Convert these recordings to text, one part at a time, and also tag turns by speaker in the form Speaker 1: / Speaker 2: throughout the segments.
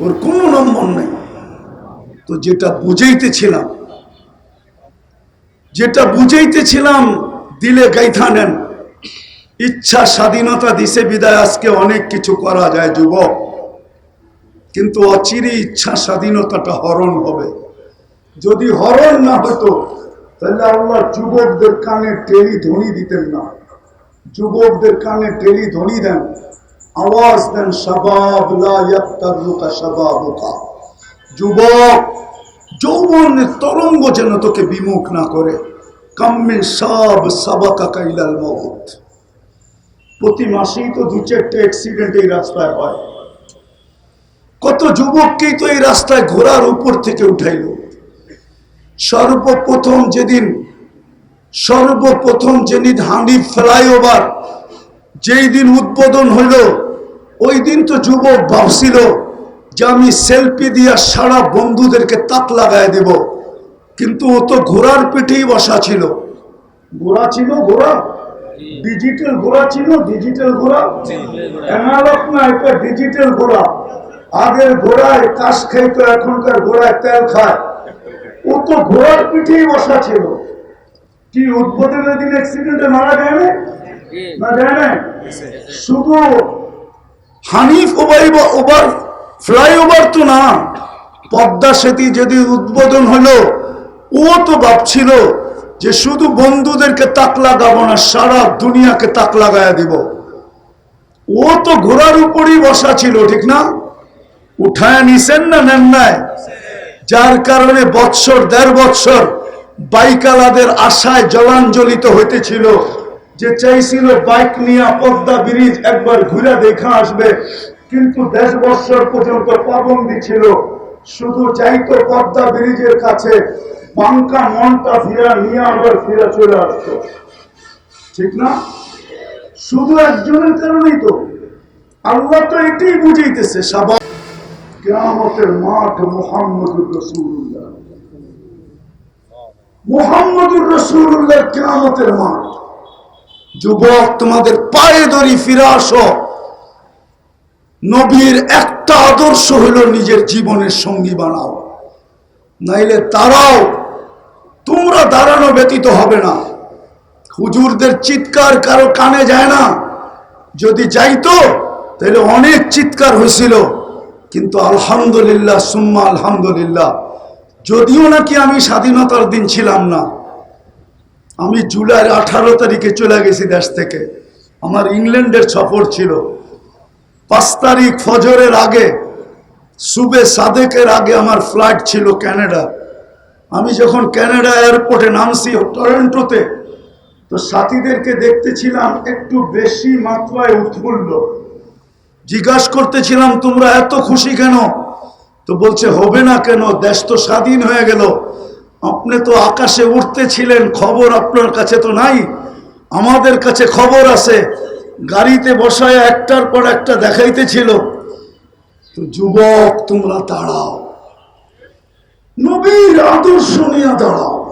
Speaker 1: ওর কোনো নম্বর নেই। তো যেটা বুঝাইতেছিলাম যেটা বুঝাইতেছিলাম, দিলে গাইথা নেন। ইচ্ছা স্বাধীনতা দিছে বিদায়, আজকে অনেক কিছু করা যায় যুবক। কিন্তু অচিরে ইচ্ছা স্বাধীনতাটা হরণ হবে। যদি হরণ না হতো, তাহলে আল্লাহ যুবকদের কানে টেলি ধ্বনি দিতেন না। যুবকদের কানে টেলি ধ্বনি দেন। আওয়াজ দেন সবাব যুবক যৌবনের তরঙ্গ যেন তোকে বিমুখ না করে। কাম্মে সব সাবাকা কাইলাল মহৎ প্রতি মাসেই তো দু চারটে অ্যাক্সিডেন্ট এই রাস্তায় হয়। কত যুবককেই তো এই রাস্তায় ঘোড়ার উপর থেকে উঠাইল। সর্বপ্রথম যেদিন সর্বপ্রথম যেদিন হানিফ ফ্লাইওভার, যেই দিন উদ্বোধন হইল ওই দিন তো যুবক ভাবছিল যে আমি সেলফি দিয়া সারা বন্ধুদেরকে তাক লাগায় দেব। কিন্তু ও তো ঘোড়ার পিঠেই বসা ছিল। ঘোড়া ছিল ঘোড়া? ডিজিটাল ঘোড়া ছিল ডিজিটাল ঘোড়া? অ্যানালগ না এটা ডিজিটাল ঘোড়া। আগের ঘোড়ায় কাশ খাইতো এখনকার ঘোড়ায় তেল খায়। ও তো ঘোড়ার পিঠেই বসা ছিল। কি উদ্বোধনের দিন অ্যাক্সিডেন্টে মারা যায় না? না যায় না? শুধু হানিফ ওভার ওভার ফ্লাইওভার তো না। পদ্মা সেতু যদি উদ্বোধন হলো, ও তো ভাবছিল যে শুধু বন্ধুদেরকে তাক লাগাবো না, সারা দুনিয়াকে তাক লাগায় দিব। ও তো ঘোড়ার উপরই বসা ছিল, ঠিক না? উঠায় নিছেন না নেন নাই? যার কারণে বৎসর, দেড় বৎসর বাইকালাদের আশায় জলাঞ্জলিত হইতেছিল। যে চাইছিল বাইক নিয়ে পদ্মা ব্রিজ একবার ঘুরে দেখা আসবে, কিন্তু দেশ বৎসর পর্যন্ত পাবন্দি ছিল। শুধু চাইতো পদ্মা ব্রিজের কাছে বাঙ্কা মনটা ফিরা নিয়ে আবার ফিরে চলে আসতো। ঠিক না? শুধু একজনের কারণেই তো। আল্লাহ তো এটাই বুঝাইতেছে সাবা কেয়ামতের মাঠ মোহাম্মদুর রসুল্লাহ মোহাম্মদুর রসুল্লাহ কেয়ামতের মাঠ। যুবক, তোমাদের পায়ে ধরি ফিরে আসো। নবীর একটা আদর্শ হলো নিজের জীবনের সঙ্গী বানাও। নাইলে তারাও তোমরা দাঁড়ানো ব্যতীত হবে না। হুজুরদের চিৎকার কারও কানে যায় না। যদি যাইতো, তাহলে অনেক চিৎকার হয়েছিল। কিন্তু আলহামদুলিল্লাহ, সুম্মা আলহামদুলিল্লাহ, যদিও নাকি আমি স্বাধীনতার দিন ছিলাম না আমি জুলাইয়ের আঠারো তারিখে চলে গেছি দেশ থেকে। আমার ইংল্যান্ডের সফর ছিল। পাঁচ তারিখ ফজরের আগে, সুবে সাদেকের আগে আমার ফ্লাইট ছিল ক্যানাডা। আমি যখন ক্যানাডা এয়ারপোর্টে নামছি, টরেন্টোতে, তো সাথীদেরকে দেখতেছিলাম একটু বেশি মাত্রায় উৎফুল্ল। জিজ্ঞাসা করতেছিলাম, তোমরা এত খুশি কেন? তো বলছে, হবে না কেন, দেশ তো স্বাধীন হয়ে গেল। আপনি তো আকাশে উঠতেছিলেন খবর আপনার কাছে তো নাই। আমাদের কাছে খবর আছে। গাড়িতে বসায় একটার পর একটা দেখাইতেছিল। তো যুবক, তোমরা দাঁড়াও। নবীর আদর্শ নিয়ে দাঁড়াও।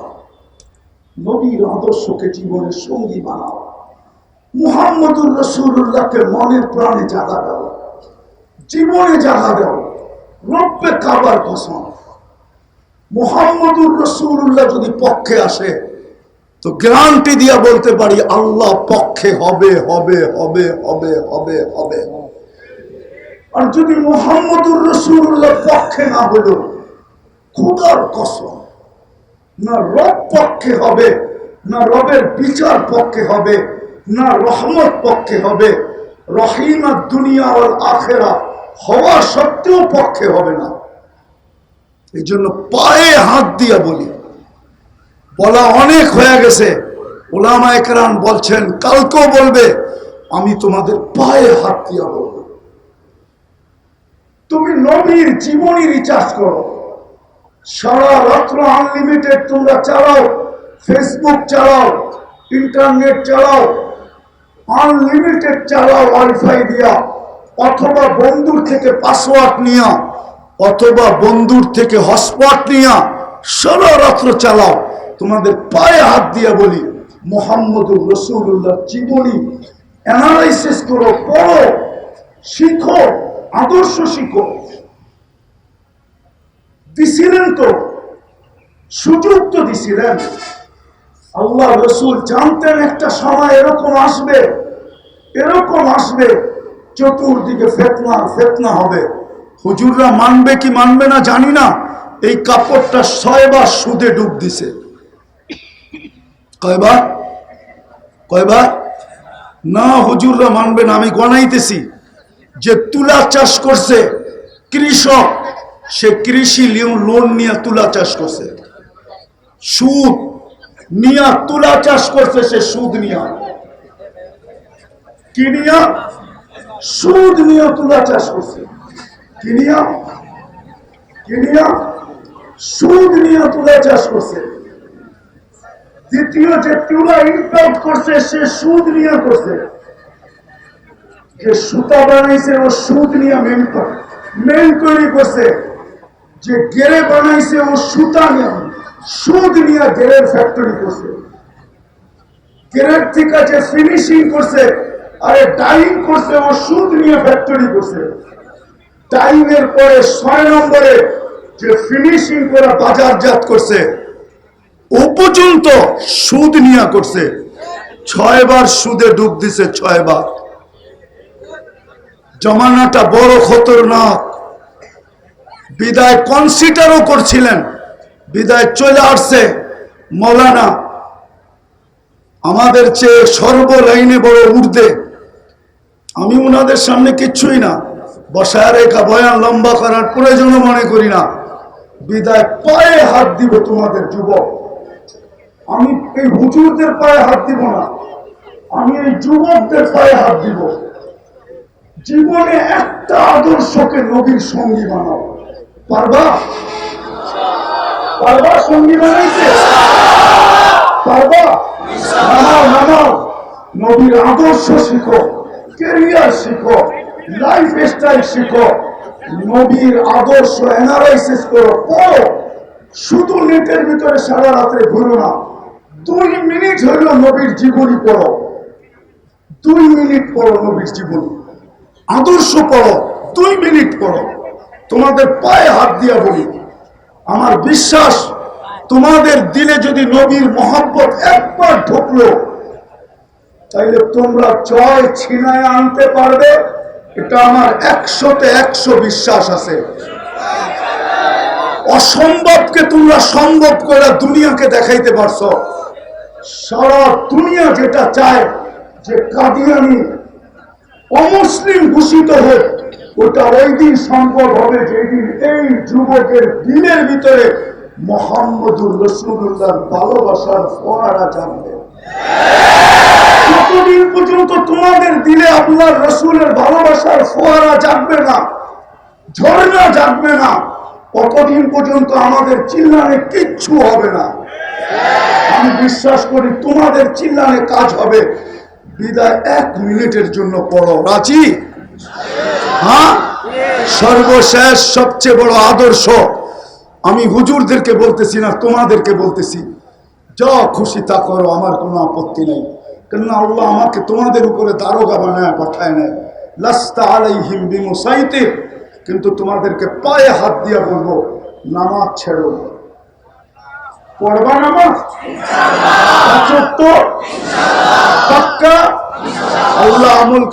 Speaker 1: নবীর আদর্শকে জীবনের সঙ্গী বানাও। মুহাম্মদুর রসুল্লাহকে মনের প্রাণে জাগা দাও। জীবনে জাগা দাও। রব্বে কাবার কসম। মুহাম্মদুর রসুল্লাহ যদি পক্ষে আসে, তো গ্যারান্টি দিয়া বলতে পারি, আল্লাহ পক্ষে হবে হবে হবে হবে হবে হবে। আর যদি মোহাম্মদুর রসুল্লাহ পক্ষে না হলো, খুদার কসম, না রব পক্ষে হবে, না রবের বিচার পক্ষে হবে, না রহমত পক্ষে হবে, রহিমা দুনিয়া আর আখেরা হওয়া সত্ত্বেও পক্ষে হবে না। এই জন্য পায়ে হাত দিয়া বলি। বলা অনেক হয়ে গেছে। ওলামা একরাম বলছেন, কালকেও বলবে, আমি তোমাদের পায়ে হাত দিয়া বলব। তুমি নবীর জীবনী রিচার্জ করো। সারা রাত্র আনলিমিটেড তোমরা চালাও ফেসবুক চালাও ইন্টারনেট চালাও আনলিমিটেড চালাও ওয়াইফাই দিয়া, অথবা বন্ধুর থেকে পাসওয়ার্ড নিয়া। অথবা বন্ধুর থেকে হটস্পট নিয়া সারা রাত্র চালাও। তোমাদের পায়ে হাত দিয়া বলি, মোহাম্মদুর রসুল্লাহ জীবনী অ্যানালাইসিস করো, পড়ো, শিখো, আদর্শ শিখো। দিছিলেন তো সুযোগ তো দিছিলেন আল্লাহ রসুল জানতেন একটা সময় এরকম আসবে এরকম আসবে, চতুর্দিকে ফেতনা ফেতনা হবে। হুজুররা মানবে কি মানবে না জানি না। এই কাপড়টা ছয়বার সুদে ডুব দিছে। কয়বার? কয়বার? না, হুজুররা মানবে না, আমি গনাইতেছি। যে তুলা চাষ করছে কৃষক, সে কৃষি লোন নিয়ে তুলা চাষ করছে। সুদ নিয়া তুলা চাষ করছে, সে সুদ নিয়া। কি নিয়া? সুদ নিয়ে তুলা চাষ করছে। কি নিয়া কি নিয়া সুদ নিয়ে তুলা চাষ করছে। দ্বিতীয় যে তুলা ইম্পোর্ট করছে, সে সুদ নিয়ে করছে। যে সুতা বানাইছে, ও সুদ নিয়ে মেন মেন তৈরি করছে, যে গেরে বানাইছে, ও সুতা নিয়ে। সুদ নিয়ে গেরের ফ্যাক্টরি করছে। গেরের থেকে যে ফিনিশিং করছে, আরে ডাইং করছে, ও সুদ নিয়ে ফ্যাক্টরি করছে। ডাইংয়ের পরে ছয় নম্বরে যে ফিনিশিং করে বাজারজাত করছে, ও পর্যন্ত সুদ নিয়ে করছে। ছয়বার সুদে ডুব দিছে, ছয়বার। জমানাটা বড় খতরনাক। বিদায় কনসিডারও করছিলেন, বিদায় চলে আসছে। মৌলানা, আমাদের চেয়ে সর্ব লাইনে বড় উর্দে। আমি ওনাদের সামনে কিচ্ছুই না। বসায় রেখা, বয়ান লম্বা করার প্রয়োজনও মনে করি না। বিদায় পায়ে হাত দিব তোমাদের যুবক। আমি এই হুজুরদের পায়ে হাত দিব না, আমি এই যুবকদের পায়ে হাত দিব। জীবনে একটা আদর্শকে নবীর সঙ্গী বানাও। পারবা? পারবা সঙ্গী বানাইছে পারবা? নামাও নামাও। নবীর আদর্শ শিখো কেরিয়ার শিখো। লাইফ স্টাইল শিখো। নবীর আদর্শ অ্যানালাইসিস করো। পড়ো। শুধু নেটের ভিতরে সারা রাত্রে ঘুরো না। দুই মিনিট হইল নবীর জীবনী পড়ো। দুই মিনিট পড়ো নবীর জীবনী। আদর্শ পড়ো। দুই মিনিট পড়ো। তোমাদের পায়ে হাত দিয়া বলি। আমার বিশ্বাস, তোমাদের দিলে যদি নবীর মহব্বত একবার ঢুকলো, তাইলে তোমরা জয় ছিনায় আনতে পারবে। এটা আমার একশোতে একশো বিশ্বাস আছে। অসম্ভবকে তোমরা সম্ভব করে দুনিয়াকে দেখাইতে পারছ। সারা দুনিয়া যেটা চায় যে কাদিয়ানি, অমুসলিম ঘোষিত হোক ওটা ওই দিন সম্ভব হবে যেদিন এই যুবকের দিনের ভিতরে মোহাম্মদুর রসুল্লাহর ভালোবাসার ফোয়ারা জানবে। যতদিন পর্যন্ত তোমাদের দিলে আল্লাহ রসুলের ভালোবাসার ফোয়ারা জাগবে না ঝর্ণা জাগবে না। কতদিন পর্যন্ত আমাদের চিল্লানে কিচ্ছু হবে না। আমি বিশ্বাস করি তোমাদের চিল্লানে কাজ হবে। বিদায় এক মিনিটের জন্য পড়ো। রাজি? হ্যাঁ? সর্বশেষ সবচেয়ে বড় আদর্শ। আমি হুজুরদেরকে বলতেছি না, তোমাদেরকে বলতেছি। যা খুশি তা করো, আমার কোনো আপত্তি নেই। কেননা আল্লাহ আমাকে তোমাদের উপরে দারোগা বানায় পাঠায় নেয়। লাস্তা আলাইহিম বিমুসাইতে কিন্তু তোমাদেরকে পায়ে হাত দিয়া বলব নামাজ ছেড়ো। পড়বা নামাজ? পাক্কা? আল্লাহ আমল